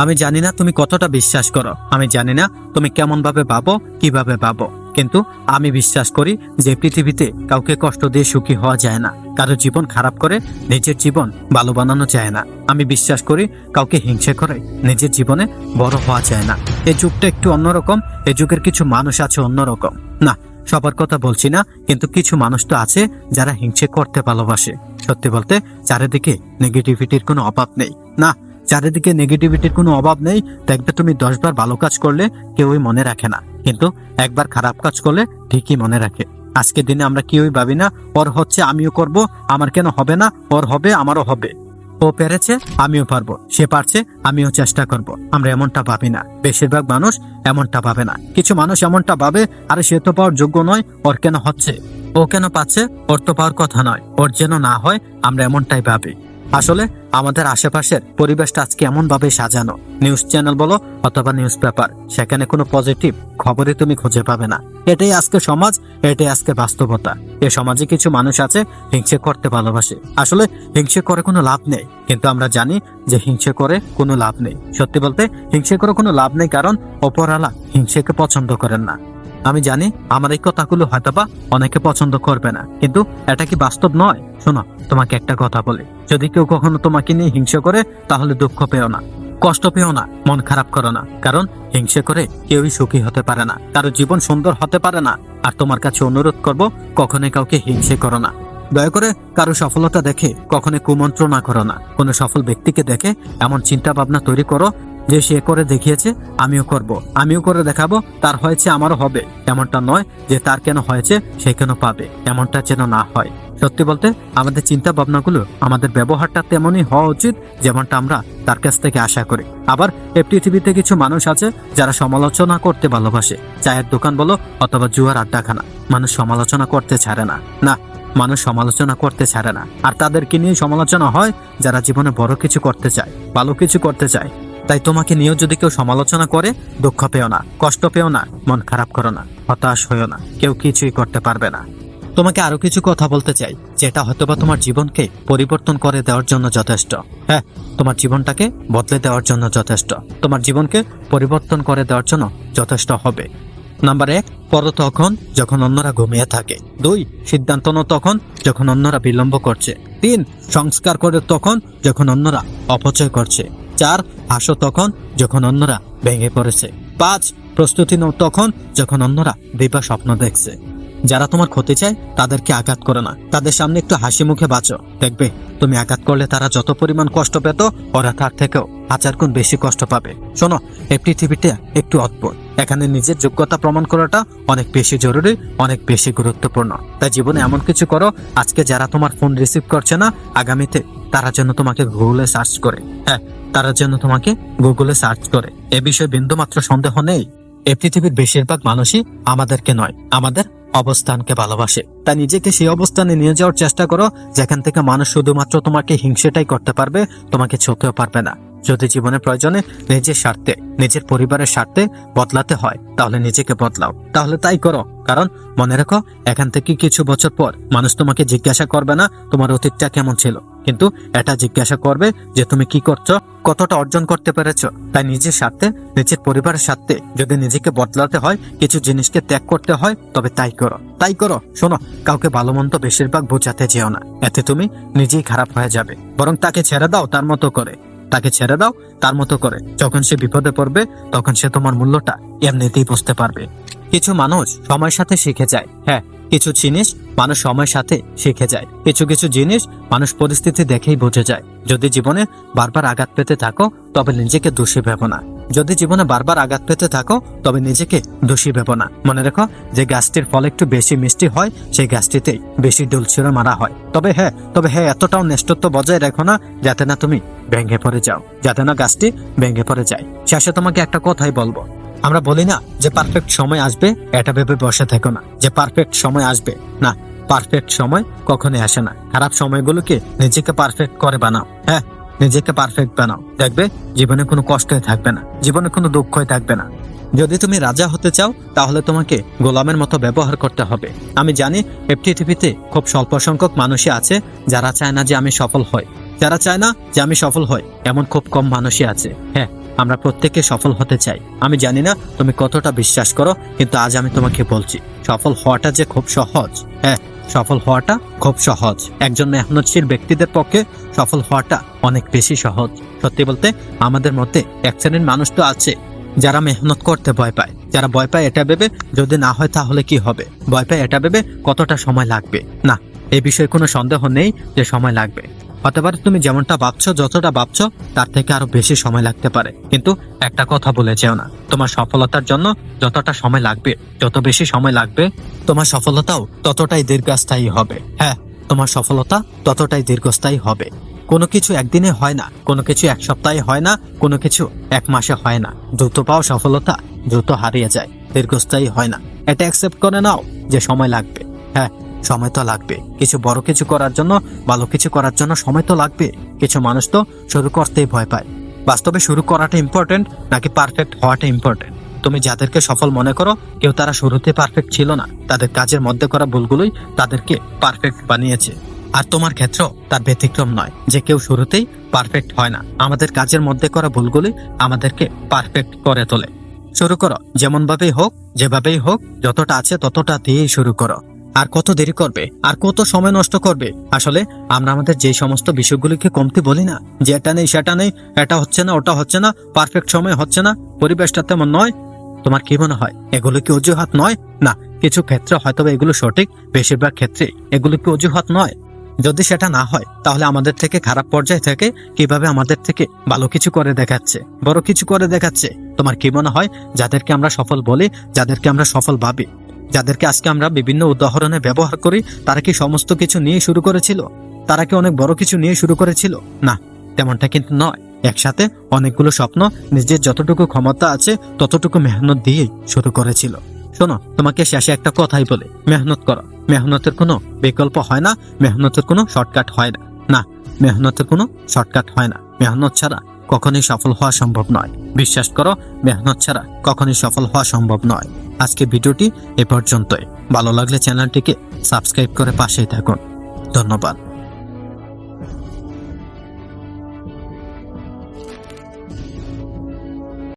আমি জানি না তুমি কতটা বিশ্বাস করো। আমি জানি না তুমি কেমন ভাবে ভাবো কীভাবে ভাবো। কিন্তু আমি বিশ্বাস করি যে পৃথিবীতে কাউকে কষ্ট দিয়ে সুখী হওয়া যায় না। কারও জীবন খারাপ করে নিজের জীবন ভালো বানানো যায় না। আমি বিশ্বাস করি কাউকে হিংসে করে নিজের জীবনে বড় হওয়া যায় না। এই যুগটা একটু অন্যরকম এই যুগের কিছু মানুষ আছে অন্যরকম। না, সবার কথা বলছি না, কিন্তু কিছু মানুষ তো আছে যারা হিংসে করতে ভালোবাসে। সত্যি বলতে চারিদিকে নেগেটিভিটির কোনো অভাব নেই। না চারিদিকে নেগেটিভিটির কোনো অভাব নেই। দেখবে তুমি দশবার ভালো কাজ করলে কেউই মনে রাখে না। কিন্তু একবার খারাপ কাজ করলে ঠিকই মনে রাখে। আজকের দিনে আমরা কেউই ভাবি না, ওর হচ্ছে আমিও করব, আমার কেন হবে না? ওর হবে, আমারও হবে। ও পেরেছে, আমিও পারব। সে পারছে, আমিও চেষ্টা করব। আমরা এমনটা ভাবি না। বেশিরভাগ মানুষ এমনটা ভাবে না। কিছু মানুষ এমনটা ভাবে, আরে সে তো পাওয়ার যোগ্য নয়, ওর কেন হচ্ছে? ও কেন পাচ্ছে? ওর তো পাওয়ার কথা নয়। ওর যেন না হয়, আমরা এমনটাই ভাবি। আসলে আমাদের আশেপাশের পরিবেশটা আজকে এমন ভাবে সাজানো। নিউজ চ্যানেল বলো অথবা নিউজ পেপার, সেখানে কোনো পজিটিভ খবরই তুমি খুঁজে পাবে না। এটাই আজকে সমাজ, এটাই আজকে বাস্তবতা। এ সমাজে কিছু মানুষ আছে হিংসে করতে ভালোবাসে। আসলে হিংসে করে কোনো লাভ নেই। কিন্তু আমরা জানি যে হিংসে করে কোনো লাভ নেই। সত্যি বলতে, হিংসে করে কোনো লাভ নেই কারণ অপরালা হিংসেকে পছন্দ করেন না। আমি জানি আমার এই কথাগুলো হয়তোবা অনেকে পছন্দ করবে না। কিন্তু এটা কি বাস্তব নয়? শোনো, তোমাকে একটা কথা বলি। যদি কেউ কখনো তোমাকে নিয়ে হিংসা করে, তাহলে দুঃখ পেও না, কষ্ট পেও না, মন খারাপ করো না। কারণ হিংসে করে কেউই সুখী হতে পারে না, কারও জীবন সুন্দর হতে পারে না। আর তোমার কাছে অনুরোধ করব কখনো কাউকে হিংসে করো না। দয়া করে কারও সফলতা দেখে কখনো কুমন্ত্রণা করো না। কোনো সফল ব্যক্তিকে দেখে এমন চিন্তা ভাবনা তৈরি করো যে সে করে দেখিয়েছে, আমিও করব। আমিও করে দেখাবো, তার হয়েছে আমারও হবে। এমনটা নয় যে তার কেন হয়েছে, সে কেন পাবে। এমনটা যেন না হয়। সত্যি বলতে, আমাদের চিন্তা ভাবনাগুলো আমাদের ব্যবহারটা তেমনই হওয়া উচিত, যেমনটা আমরা তার কাছ থেকে আশা করি। আবার এই পৃথিবীতে কিছু মানুষ আছে, যারা সমালোচনা করতে ভালোবাসে। চায়ের দোকান বলো, অথবা জুয়ার আড্ডাখানা। মানুষ সমালোচনা করতে ছাড়ে না। না, মানুষ সমালোচনা করতে ছাড়ে না। আর তাদেরকে নিয়ে সমালোচনা হয়, যারা জীবনে বড় কিছু করতে চায়, ভালো কিছু করতে চায়। তাই তোমাকে নিয়েও যদি কেউ সমালোচনা করে, দুঃখ পেও না, কষ্ট পেও না, মন খারাপ করো না, হতাশ হইও না, কেউ কিছুই করতে পারবে না। তোমাকে আরও কিছু কথা বলতে চাই, যেটা হয়তোবা তোমার জীবনকে পরিবর্তন করে দেওয়ার জন্য যথেষ্ট। হ্যাঁ তোমার জীবনটাকে বদলে দেওয়ার জন্য যথেষ্ট। তোমার জীবনকে পরিবর্তন করে দেওয়ার জন্য যথেষ্ট হবে। নাম্বার এক পড়ো তখন যখন অন্যরা ঘুমিয়ে থাকে। দুই, সিদ্ধান্ত তখন যখন অন্যরা বিলম্ব করছে। তিন, সংস্কার করে তখন যখন অন্যরা অপচয় করছে। চার হাসো তখন যখন অন্যরা ভেঙে পড়েছে। পাঁচ, প্রস্তুতি নাও তখন যখন অন্যরা দিবা স্বপ্ন দেখছে। যারা তোমার ক্ষতি চায়, তাদেরকে আঘাত করো না। তাদের সামনে একটু হাসি মুখে বাঁচো। দেখবে, তুমি আঘাত করলে তারা যত পরিমাণ কষ্ট পেত, ওরা তার থেকেও হাজার গুণ বেশি কষ্ট পাবে। শোনো, এই পৃথিবীটা একটু অদ্ভুত। এখানে নিজের যোগ্যতা প্রমাণ করাটা অনেক বেশি জরুরি, অনেক বেশি গুরুত্বপূর্ণ। তাই জীবনে এমন কিছু করো, আজকে যারা তোমার ফোন রিসিভ করছে না, আগামীতে তারা যেন তোমাকে গুগলে সার্চ করে। হ্যাঁ তারা যেন তোমাকে গুগলে সার্চ করে। এ বিষয়ে বিন্দুমাত্র সন্দেহ নেই। এ পৃথিবীর বেশিরভাগ মানুষই আমাদেরকে নয়, আমাদের অবস্থানকে ভালোবাসে। তাই নিজেকে সেই অবস্থানে নিয়ে যাওয়ার চেষ্টা করো, যেখান থেকে মানুষ শুধুমাত্র তোমাকে হিংসেটাই করতে পারবে, তোমাকে ছুতেও পারবে না। যদি জীবনের প্রয়োজনে নিজের স্বার্থে, নিজের পরিবারের স্বার্থে বদলাতে হয়, তাহলে নিজেকে বদলাও। তাহলে তাই করো, কারণ মনে রাখো, এখান থেকে কিছু বছর পর মানুষ তোমাকে জিজ্ঞাসা করবে না তোমার অতীতটা কেমন ছিল। কিন্তু এটা জিজ্ঞাসা করবে যে তুমি কি করছ, কতটা অর্জন করতে পেরেছ। তাই নিজের স্বার্থে, নিজের পরিবারের স্বার্থে যদি নিজেকে বদলাতে হয়, কিছু জিনিসকে ত্যাগ করতে হয়, তবে তাই করো। তাই করো। শোনো, কাউকে ভালো মন্দ বেশিরভাগ বোঝাতে যেও না। এতে তুমি নিজেই খারাপ হয়ে যাবে। বরং তাকে ছেড়ে দাও তার মতো করে। তাকে ছেড়ে দাও তার মতো করে। যখন সে বিপদে পড়বে, তখন সে তোমার মূল্যটা এমনিতেই বুঝতে পারবে। কিছু মানুষ সময়ের সাথে শিখে যায়। হ্যাঁ কিছু জিনিস মানুষ সময়ের সাথে শিখে যায়, কিছু কিছু জিনিস মানুষ পরিস্থিতি দেখেই বুঝে যায়। যদি জীবনে বারবার আঘাত পেতে থাকো, তবে নিজেকে দোষী ভেবো না। যদি জীবনে বারবার আঘাত পেতে থাকো, তবে নিজেকে দোষী ভেবো না। মনে রেখো যে গাছটির ফল একটু বেশি মিষ্টি হয়, সেই গাছটিতেই বেশি ডুল ছিঁড়ে মারা হয়। তবে হ্যাঁ তবে হ্যাঁ এতটাও নেষ্টত্ব বজায় রেখো না, যাতে না তুমি ভেঙে পড়ে যাও। যাতে না গাছটি ভেঙে পড়ে যায়। শেষে তোমাকে একটা কথাই বলব আমরা বলি না যে পারফেক্ট সময় আসবে, এটা ভেবে বসে থেকো না। যে পারফেক্ট সময় আসবে, না পারফেক্ট সময় কখনোই আসে না। খারাপ সময়গুলোকে নিজেকে পারফেক্ট করে বানাও হ্যাঁ? নিজেকে পারফেক্ট বানাও। দেখবে, জীবনে কোনো কষ্টই থাকবে না, জীবনে কোনো দুঃখই থাকবে না। যদি তুমি রাজা হতে চাও, তাহলে তোমাকে গোলামের মতো ব্যবহার করতে হবে। আমি জানি এই পৃথিবীতে খুব স্বল্প সংখ্যক মানুষই আছে, যারা চায় না যে আমি সফল হই। যারা চায় না যে আমি সফল হই, এমন খুব কম মানুষই আছে হ্যাঁ? আমরা প্রত্যেকে সফল হতে চাই। আমি জানি না তুমি কতটা বিশ্বাস করো, কিন্তু আজ আমি তোমাকে বলছি, সফল হওয়াটা যে খুব সহজ। হ্যাঁ সফল হওয়াটা খুব সহজ। একজন মেহনতশীল ব্যক্তিদের পক্ষে সফল হওয়াটা অনেক বেশি সহজ। সত্যি বলতে, আমাদের মধ্যে এক শ্রেণির মানুষ তো আছে, যারা মেহনত করতে ভয় পায়। যারা ভয় পায় এটা ভেবে, যদি না হয় তাহলে কি হবে? ভয় পায় এটা ভেবে কতটা সময় লাগবে? না, এ বিষয়ে কোনো সন্দেহ নেই যে সময় লাগবে। হতে পারে তুমি যেমনটা ভাবছ, যতটা ভাবছ, তার থেকে আরও বেশি সময় লাগতে পারে। কিন্তু একটা কথা বলে যেও না। তোমার সফলতার জন্য যতটা সময় লাগবে, যত বেশি সময় লাগবে, তোমার সফলতাও ততটাই দীর্ঘস্থায়ী হবে। হ্যাঁ তোমার সফলতা ততটাই দীর্ঘস্থায়ী হবে। কোনো কিছু একদিনে হয় না, কোনো কিছু এক সপ্তাহে হয় না, কোনো কিছু এক মাসে হয় না। দ্রুত পাও সফলতা, দ্রুত হারিয়ে যায়, দীর্ঘস্থায়ী হয় না। এটা অ্যাকসেপ্ট করে নাও যে সময় লাগবে। হ্যাঁ সময় তো লাগবে। কিছু বড় কিছু করার জন্য, ভালো কিছু করার জন্য সময় তো লাগবে। কিছু মানুষ তো শুরু করতেই ভয় পায়। বাস্তবে শুরু করাটা ইম্পর্টেন্ট নাকি পারফেক্ট হওয়াটা ইম্পর্টেন্ট তুমি যাদেরকে সফল মনে করো, কেউ তারা শুরুতে পারফেক্ট ছিল না। তাদের কাজের মধ্যে করা ভুলগুলোই তাদেরকে পারফেক্ট বানিয়েছে। আর তোমার ক্ষেত্র তার ব্যতিক্রম নয়, যে কেউ শুরুতেই পারফেক্ট হয় না। আমাদের কাজের মধ্যে করা ভুলগুলি আমাদেরকে পারফেক্ট করে তোলে। শুরু করো যেমন ভাবেই হোক, যেভাবেই হোক, যতটা আছে ততটা দিয়েই শুরু করো। আর কত দেরি করবে, আর কত সময় নষ্ট করবে। আসলে, আমরা আমাদের যে সমস্ত বিষয়গুলিকে কমতি বলি না যে এটা নেই সেটা নেই, এটা হচ্ছে না, ওটা হচ্ছে না পারফেক্ট সময় হচ্ছে না, পরিবেশটা তেমন নয়। তোমার কি মনে হয়, এগুলো কি অজুহাত নয়? না, কিছু ক্ষেত্রে হয়তো এগুলো সঠিক, বেশিরভাগ ক্ষেত্রে এগুলো কি অজুহাত নয়। যদি সেটা না হয়, তাহলে আমাদের থেকে খারাপ পর্যায়ে থেকে কীভাবে আমাদের থেকে ভালো কিছু করে দেখাচ্ছে, বড় কিছু করে দেখাচ্ছে? তোমার কি মনে হয়, যাদেরকে আমরা সফল বলি, যাদেরকে আমরা সফল ভাবি? যাদেরকে আজকে আমরা বিভিন্ন উদাহরণে ব্যবহার করি, তারা কি সমস্ত কিছু নিয়ে শুরু করেছিল? তারা কি অনেক বড় কিছু নিয়ে শুরু করেছিল? না, তেমনটা কিন্তু নয়। একসাথে অনেকগুলো স্বপ্ন নিজের যতটুকু ক্ষমতা আছে, ততটুকু মেহনত দিয়েই শুরু করেছিল। শোনো, তোমাকে শেষে একটা কথাই বলে, মেহনত করো। মেহনতের কোনো বিকল্প হয় না, মেহনতের কোনো শর্টকাট হয় না। না, মেহনতের কোনো শর্টকাট হয় না। মেহনত ছাড়া কখনোই সফল হওয়া সম্ভব নয়। বিশ্বাস করো, মেহনত ছাড়া কখনোই সফল হওয়া সম্ভব নয়। আজকে ভিডিওটি এ পর্যন্তই। ভালো লাগলে চ্যানেলটিকে সাবস্ক্রাইব করে পাশেই থাকুন। ধন্যবাদ।